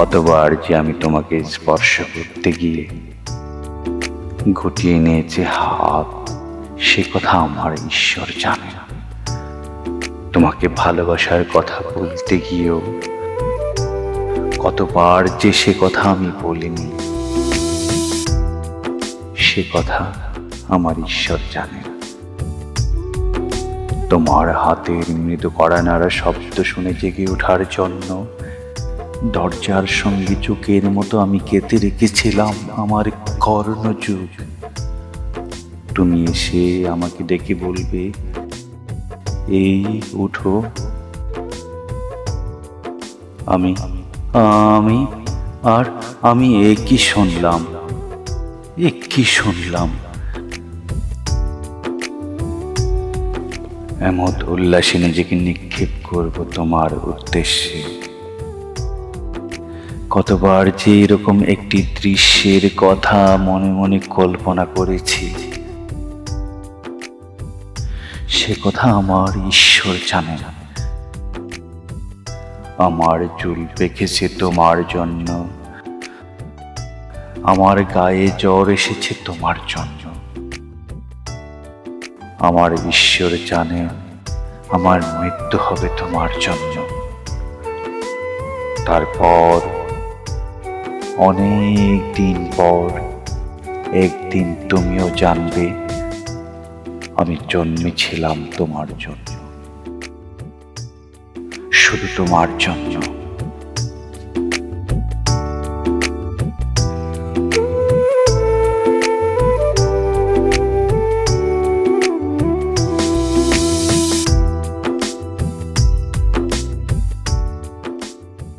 কতবার যে আমি তোমাকে স্পর্শ করতে গিয়ে গুটিয়ে নিয়েছে হাত, সে কথা আমার ঈশ্বর জানে না। তোমাকে ভালোবাসার কথা বলতে গিয়েও কতবার যে সে কথা আমি বলিনি, সে কথা আমার ঈশ্বর জানে না। তোমার হাতের মৃদু কড়া নাড়া শব্দ শুনে জেগে ওঠার জন্য দরজার সঙ্গে চোখের মতো আমি কেটে রেখেছিলাম আমার কর্ণযুগ তুমি এসে আমাকে ডেকে বলবে, এই, উঠো। আমি আমি, আর আমি এ কি শুনলাম? এ কি শুনলাম? এমত উল্লাসে নিজেকে নিক্ষেপ করব তোমার উদ্দেশ্যে। কতবার যে এরকম একটি দৃশ্যের কথা মনে মনে কল্পনা করেছি, সে কথা আমার ঈশ্বর জানে আমার চুল পেকেছে তোমার জন্য। আমার গায়ে জ্বর এসেছে তোমার জন্য। আমার ঈশ্বর জানে আমার মৃত্যু হবে তোমার জন্য। তারপর অনেক দিন পর একদিন তুমিও জানবে আমি জন্মেছিলাম তোমার জন্য। শুধু তোমার জন্য।